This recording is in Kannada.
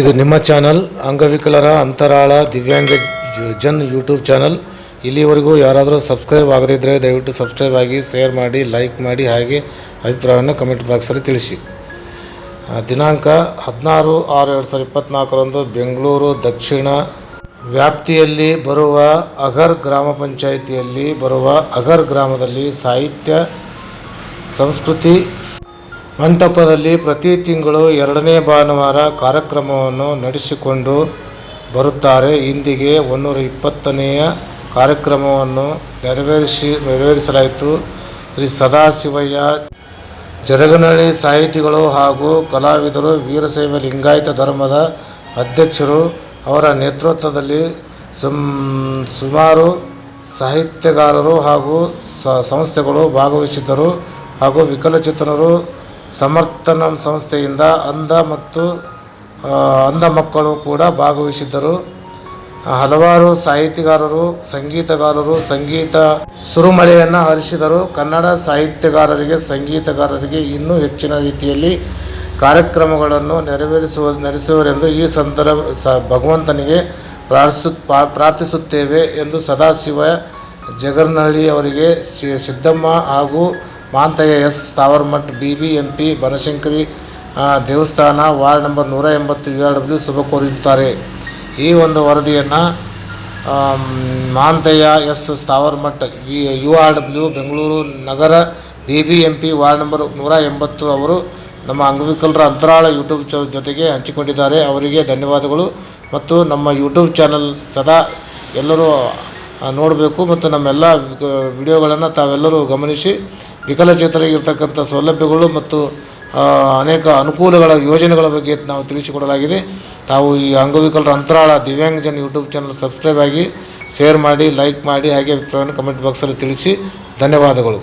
ಇದು ನಿಮ್ಮ ಚಾನಲ್, ಅಂಗವಿಕಲರ ಅಂತರಾಳ ದಿವ್ಯಾಂಗ ಜನ್ ಯೂಟ್ಯೂಬ್ ಚಾನಲ್. ಇಲ್ಲಿವರೆಗೂ ಯಾರಾದರೂ ಸಬ್ಸ್ಕ್ರೈಬ್ ಆಗದಿದ್ದರೆ ದಯವಿಟ್ಟು ಸಬ್ಸ್ಕ್ರೈಬ್ ಆಗಿ, ಶೇರ್ ಮಾಡಿ, ಲೈಕ್ ಮಾಡಿ, ಹಾಗೆ ಅಭಿಪ್ರಾಯವನ್ನು ಕಮೆಂಟ್ ಬಾಕ್ಸಲ್ಲಿ ತಿಳಿಸಿ. ದಿನಾಂಕ ಹದಿನಾರು ಆರು ಎರಡು ಸಾವಿರದ ಇಪ್ಪತ್ತ್ನಾಲ್ಕರಂದು ಬೆಂಗಳೂರು, ದಕ್ಷಿಣ ವ್ಯಾಪ್ತಿಯಲ್ಲಿ ಬರುವ ಅಗರ್ ಗ್ರಾಮ ಪಂಚಾಯಿತಿಯಲ್ಲಿ ಬರುವ ಅಗರ್ ಗ್ರಾಮದಲ್ಲಿ ಸಾಹಿತ್ಯ, ಸಂಸ್ಕೃತಿ ಮಂಟಪದಲ್ಲಿ ಪ್ರತಿ ತಿಂಗಳು ಎರಡನೇ ಭಾನುವಾರ ಕಾರ್ಯಕ್ರಮವನ್ನು ನಡೆಸಿಕೊಂಡು ಬರುತ್ತಾರೆ. ಇಂದಿಗೆ ಒಂದೂರ ಇಪ್ಪತ್ತನೆಯ ಕಾರ್ಯಕ್ರಮವನ್ನು ನೆರವೇರಿಸಿ, ನೆರವೇರಿಸಲಾಯಿತು. ಶ್ರೀ ಸದಾಶಿವಯ್ಯ, ಜರಗನಹಳ್ಳಿ ಸಾಹಿತಿಗಳು ಹಾಗೂ ಕಲಾವಿದರು, ವೀರಶೈವ ಲಿಂಗಾಯತ ಧರ್ಮದ ಅಧ್ಯಕ್ಷರು, ಅವರ ನೇತೃತ್ವದಲ್ಲಿ ಸುಮ್, ಸುಮಾರು ಸಾಹಿತ್ಯಗಾರರು ಹಾಗೂ ಸಂಸ್ಥೆಗಳು ಭಾಗವಹಿಸಿದ್ದರು ಹಾಗೂ ವಿಕಲಚೇತನರು ಸಮರ್ಥನ ಸಂಸ್ಥೆಯಿಂದ ಅಂಧ ಮತ್ತು ಅಂಧ ಮಕ್ಕಳು ಕೂಡ ಭಾಗವಹಿಸಿದ್ದರು. ಹಲವಾರು ಸಾಹಿತಿಗಾರರು ಸಂಗೀತಗಾರರು, ಸಂಗೀತ ಸುರುಮಳೆಯನ್ನು ಹರಿಸಿದರು ಕನ್ನಡ ಸಾಹಿತ್ಯಗಾರರಿಗೆ, ಸಂಗೀತಗಾರರಿಗೆ ಇನ್ನೂ ಹೆಚ್ಚಿನ ರೀತಿಯಲ್ಲಿ ಕಾರ್ಯಕ್ರಮಗಳನ್ನು ನೆರವೇರಿಸುವ, ನಡೆಸುವರೆಂದು ಈ ಸಂದರ್ಭ, ಸ, ಭಗವಂತನಿಗೆ ಪ್ರಾರ್ಥಿಸು ಪ್ರಾರ್ಥಿಸುತ್ತೇವೆ ಎಂದು ಸದಾಶಿವ ಜಗರ್ನಹಳ್ಳಿ ಅವರಿಗೆ ಸಿದ್ದಮ್ಮ ಹಾಗೂ Manthaiah S Tavarmath B B M P, Banashankari ದೇವಸ್ಥಾನ, ವಾರ್ಡ್ ನಂಬರ್ ನೂರ ಎಂಬತ್ತು ಯು ಆರ್ ಡಬ್ಲ್ಯೂ ಶುಭ ಕೋರಿರುತ್ತಾರೆ. ಈ ಒಂದು ವರದಿಯನ್ನು Manthaiah S Sthavaramath V U R W Bengaluru ನಗರ, B B M P, ward number ನೂರ ಎಂಬತ್ತು ಅವರು ನಮ್ಮ ಅಂಗವಿಕಲರ ಅಂತರಾಳ ಯೂಟ್ಯೂಬ್ ಜೊತೆಗೆ ಹಂಚಿಕೊಂಡಿದ್ದಾರೆ. ಅವರಿಗೆ ಧನ್ಯವಾದಗಳು. ಮತ್ತು ನಮ್ಮ ಯೂಟ್ಯೂಬ್ ಚಾನಲ್ ಸದಾ ಎಲ್ಲರೂ ನೋಡಬೇಕು. ಮತ್ತು ನಮ್ಮೆಲ್ಲ ವಿಡಿಯೋಗಳನ್ನು ತಾವೆಲ್ಲರೂ ಗಮನಿಸಿ. ವಿಕಲಚೇತರಿಗೆ ಇರ್ತಕ್ಕಂಥ ಸೌಲಭ್ಯಗಳು ಮತ್ತು ಅನೇಕ ಅನುಕೂಲಗಳ ಯೋಜನೆಗಳ ಬಗ್ಗೆ ನಾವು ತಿಳಿಸಿಕೊಡಲಾಗಿದೆ. ತಾವು ಈ ಅಂಗವಿಕಲರ ಅಂತರಾಳ ದಿವ್ಯಾಂಗಜನ್ ಯೂಟ್ಯೂಬ್ ಚಾನಲ್ ಸಬ್ಸ್ಕ್ರೈಬ್ ಆಗಿ ಶೇರ್ ಮಾಡಿ, ಲೈಕ್ ಮಾಡಿ, ಹಾಗೆ ಅಭಿಪ್ರಾಯವನ್ನು ಕಮೆಂಟ್ ಬಾಕ್ಸಲ್ಲಿ ತಿಳಿಸಿ. ಧನ್ಯವಾದಗಳು.